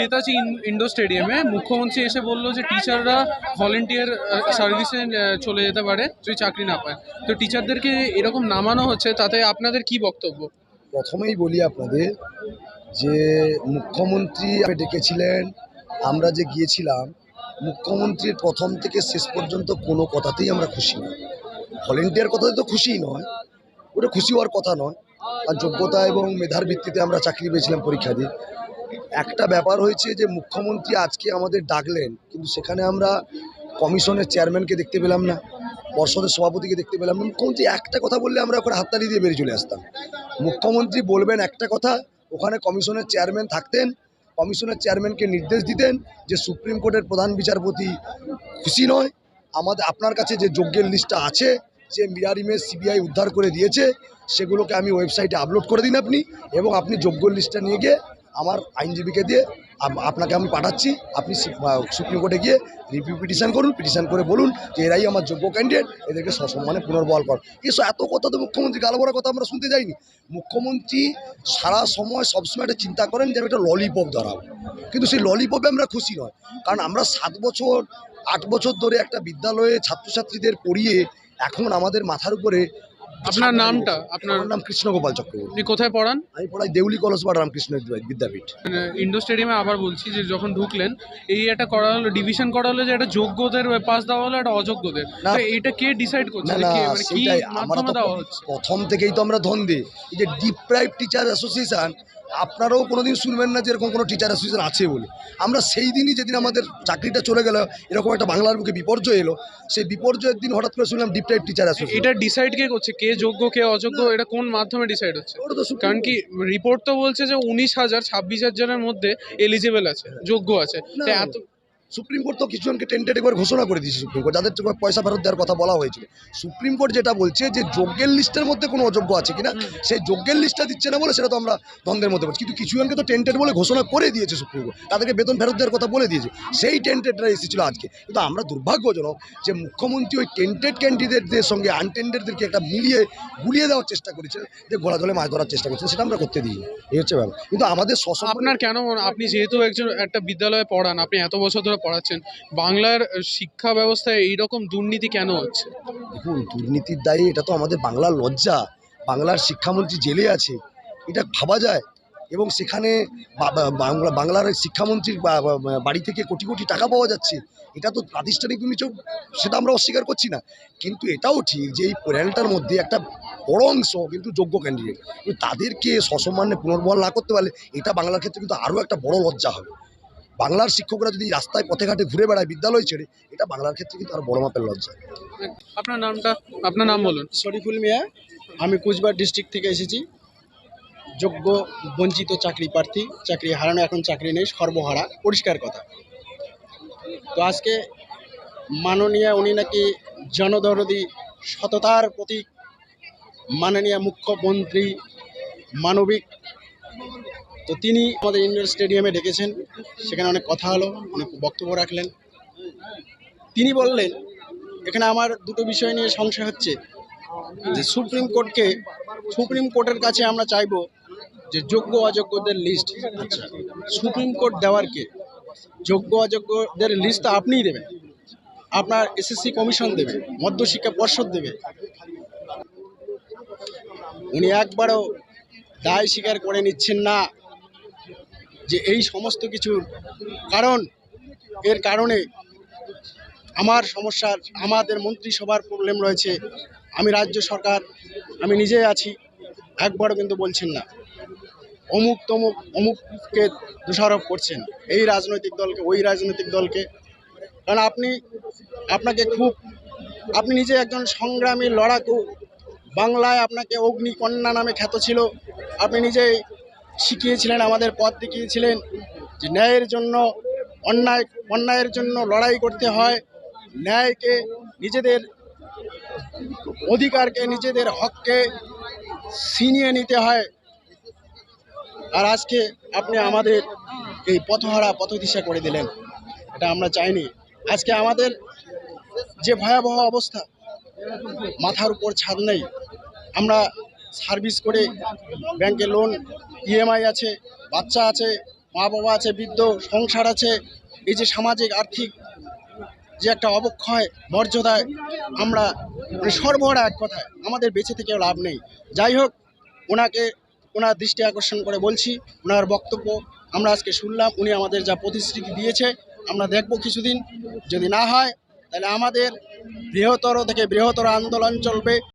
Netaji indoor স্টেডিয়ামে মুখ্যমন্ত্রী এসে বলল যে টিচাররা ভলেন্টিয়ার সার্ভিসে চলে যেতে পারে যদি চাকরি না পায়। তো টিচারদেরকে এরকম নামানো হচ্ছে, তাতে আপনাদের কি বক্তব্য? প্রথমেই বলি আপনাদের যে মুখ্যমন্ত্রী ডেকেছিলেন, আমরা যে গিয়েছিলাম, মুখ্যমন্ত্রীর প্রথম থেকে শেষ পর্যন্ত কোনো কথাতেই আমরা খুশি নই ভলেন্টিয়ার কথাতে তো খুশিই নয়, ওটা খুশি হওয়ার কথা নয়। আর যোগ্যতা এবং মেধার ভিত্তিতে আমরা চাকরি পেয়েছিলাম পরীক্ষা দিয়ে। একটা ব্যাপার হয়েছে যে মুখ্যমন্ত্রী আজকে আমাদের ডাকলেন, কিন্তু সেখানে আমরা কমিশনের চেয়ারম্যানকে দেখতে পেলাম না, পর্ষদের সভাপতিকে দেখতে পেলাম না। মুখ্যমন্ত্রী একটা কথা বললে আমরা ওখানে হাততালি দিয়ে বেরিয়ে চলে আসতাম। মুখ্যমন্ত্রী বলবেন একটা কথা, ওখানে কমিশনের চেয়ারম্যান থাকতেন, কমিশনের চেয়ারম্যানকে নির্দেশ দিতেন যে সুপ্রিম কোর্টের প্রধান বিচারপতি খুশি নয়। আমাদের, আপনার কাছে যে যোগ্যের লিস্টটা আছে, যে মিরার ইমেজ সিবিআই উদ্ধার করে দিয়েছে, সেগুলোকে আমি ওয়েবসাইটে আপলোড করে দিন আপনি, এবং আপনি যোগ্য লিস্টটা নিয়ে গিয়ে আমার আইনজীবীকে দিয়ে আপনাকে আমি পাঠাচ্ছি। আপনি সুপ্রিম কোর্টে গিয়ে রিভিউ পিটিশন করুন, পিটিশন করে বলুন যে এরাই আমার যোগ্য ক্যান্ডিডেট এদেরকে সসম্মানে পুনর্বহাল কর। এসব এত কথা তো মুখ্যমন্ত্রী গালবরা কথা আমরা শুনতে যাইনি। মুখ্যমন্ত্রী সারা সময় সবসময় একটা চিন্তা করেন যে একটা ললিপপ ধরাবো। কিন্তু সেই ললিপপে আমরা খুশি নয়। কারণ আমরা সাত বছর, আট বছর ধরে একটা বিদ্যালয়ে ছাত্রছাত্রীদের পড়িয়ে এখন আমাদের মাথার উপরে আপনার নামটা? আপনার আমার নাম কৃষ্ণগোপাল চক্রবর্তী। আপনি কোথায় পড়ান? আমি পড়াই দেউলি কলেজ বা রামকৃষ্ণ বিদ্যাপীঠ। ইন্ডোর স্টেডিয়ামে আবার বলছি যে যখন ঢুকলেন এই একটা করা হলো ডিভিশন করা হলো যে একটা যোগ্যদের পাস দেওয়া হলো একটা অযোগ্যদের। এটা কে ডিসাইড করছে? না যে কে মানে কি আমরা তো হচ্ছে? প্রথম থেকেই তো আমরা ধন এই যে ডিপ্রাইভ টিচার অ্যাসোসিয়েশন আপনারাও কোনোদিন শুনবেন না যে এরকম কোনো টিচার অ্যাসোসিয়েশন আছে বলে। আমরা সেই দিনই যেদিন আমাদের চাকরিটা চলে গেল এরকম একটা বাংলার বুকে বিপর্যয় এলো সেই বিপর্যয়ের দিন হঠাৎ করে শুনলাম ডিপ টাইপ টিচার অ্যাসোসিয়েশন এটা ডিসাইড কে করছে? কে যোগ্য কে অযোগ্য? এটা কোন মাধ্যমে ডিসাইড হচ্ছে? কারণ কি রিপোর্ট তো বলছে যে উনিশ হাজার ছাব্বিশ হাজারের মধ্যে এলিজিবল আছে যোগ্য আছে। এত সুপ্রিম কোর্ট তো কিছুজনকে টেন্টেড একবার ঘোষণা করে দিয়েছে সুপ্রিম কোর্ট যাদের পয়সা ফেরত দেওয়ার কথা বলা হয়েছিল। সুপ্রিম কোর্ট যেটা বলছে যে যোগ্যের লিস্টের মধ্যে কোনো অযোগ্য আছে কিনা সেই যোগ্যের লিস্টটা দিচ্ছে না বলে সেটা তো আমরা দ্বন্দ্বের মধ্যে পড়ছি। কিন্তু কিছুজনকে তো টেন্টেড বলে ঘোষণা করে দিয়েছে সুপ্রিম কোর্ট তাদেরকে বেতন ফেরত দেওয়ার কথা বলে দিয়েছে। সেই টেন্টেডরা এসেছিল আজকে। কিন্তু আমরা দুর্ভাগ্যজনক যে মুখ্যমন্ত্রী ওই টেন্টেড ক্যান্ডিডেটদের সঙ্গে আনটেন্ডেডদেরকে একটা মিলিয়ে গুলিয়ে দেওয়ার চেষ্টা করেছে যে ঘোড়া জলে মাছ ধরার চেষ্টা করছে সেটা আমরা করতে দিই এই হচ্ছে ব্যাপার। কিন্তু আমাদের আপনার কেন আপনি যেহেতু একজন একটা বিদ্যালয়ে পড়ান আপনি এত বছর ধরে পড়াচ্ছেন, বাংলার শিক্ষা ব্যবস্থায় এইরকম দুর্নীতি কেন হচ্ছে? দেখুন, দুর্নীতির দায়ে এটা তো আমাদের বাংলার লজ্জা। বাংলার শিক্ষামন্ত্রী জেলে আছে, এটা ভাবা যায়। এবং সেখানে বাংলা, বাংলার শিক্ষামন্ত্রীর বাড়ি থেকে কোটি কোটি টাকা পাওয়া যাচ্ছে, এটা তো প্রাতিষ্ঠানিক দুর্নীতি সেটা আমরা অস্বীকার করছি না। কিন্তু এটাও ঠিক যে এই প্যানেলটার মধ্যে একটা বড় অংশ কিন্তু যোগ্য ক্যান্ডিডেট তাদেরকে সসম্মানে পুনর্বহাল না করতে পারলে এটা বাংলার ক্ষেত্রে কিন্তু আরও একটা বড় লজ্জা হবে। বাংলার শিক্ষকরা যদি রাস্তায় পথে ঘাটে ঘুরে বেড়ায় বিদ্যালয় ছেড়ে এটা বাংলার ক্ষেত্রে কিন্তু আরও বড় মাপের লজ্জা। আপনার নামটা? আপনার নাম বলুন। শরীফুল মিয়া। আমি কুচবিহার ডিস্ট্রিক্ট থেকে এসেছি। যোগ্য বঞ্চিত চাকরি প্রার্থী। চাকরি হারানো এখন চাকরি নেই সর্বহারা। পরিষ্কার কথা। তো আজকে মাননীয় উনি নাকি জনদরদি সততার প্রতীক। মাননীয় মুখ্যমন্ত্রী মানবিক তো তিনি আমাদের ইন্ডোর স্টেডিয়ামে ডেকেছেন। সেখানে অনেক কথা হলো, অনেক বক্তব্য রাখলেন। তিনি বললেন, এখানে আমার দুটো বিষয় নিয়ে সংশয় হচ্ছে। যে সুপ্রিম কোর্টকে, সুপ্রিম কোর্টের কাছে আমরা চাইব যে যোগ্য অযোগ্যদের লিস্ট আচ্ছা সুপ্রিম কোর্ট দেওয়ার কে? যোগ্য অযোগ্যদের লিস্ট আপনিই দেবেন। আপনার এসএসসি কমিশন দেবে, মধ্যশিক্ষা পর্ষদ দেবে। উনি একবারও দায় স্বীকার করে নিচ্ছেন না। যে এই সমস্ত কিছু, কারণ এর কারণে আমার সমস্যার, আমাদের মন্ত্রিসভার প্রবলেম রয়েছে। আমি রাজ্য সরকার, আমি নিজে আছি, একবারও কিন্তু বলছেন না। অমুক তমুক, অমুককে দোষারোপ করছেন। এই রাজনৈতিক দলকে, ওই রাজনৈতিক দলকে। কারণ আপনি, আপনাকে খুব, আপনি নিজে একজন সংগ্রামী লড়াকু। বাংলায় আপনাকে অগ্নিকন্যা নামে খ্যাত ছিল। আপনি নিজেই শিখিয়েছিলেন, আমাদের পথ দেখিয়েছিলেন যে ন্যায়ের জন্য অন্যায়, অন্যায়ের জন্য লড়াই করতে হয়। ন্যায়কে নিজেদের অধিকারকে, নিজেদের হককে ছিনিয়ে নিতে হয়। আর আজকে আপনি আমাদের এই পথহারা পথদিশা করে দিলেন, এটা আমরা চাইনি। আজকে আমাদের যে ভয়াবহ অবস্থা, মাথার উপর ছাদ নেই। আমরা সার্ভিস করে ব্যাংকে লোন ইএমআই আছে, বাচ্চা আছে, মা বাবা আছে, বৃদ্ধ, সংসার আছে, এই যে সামাজিক, আর্থিক যে একটা অবক্ষয়, মর্যাদায় আমরা মানে সর্বহারা এক কথায় আমাদের বেঁচে থেকেও লাভ নেই। যাই হোক, ওনাকে ওনার দৃষ্টি আকর্ষণ করে বলছি, ওনার বক্তব্য আমরা আজকে শুনলাম, উনি আমাদের যা প্রতিশ্রুতি দিয়েছে, আমরা দেখব কিছুদিন, যদি না হয়, তাহলে আমাদের বৃহত্তর থেকে বৃহত্তর আন্দোলন চলবে।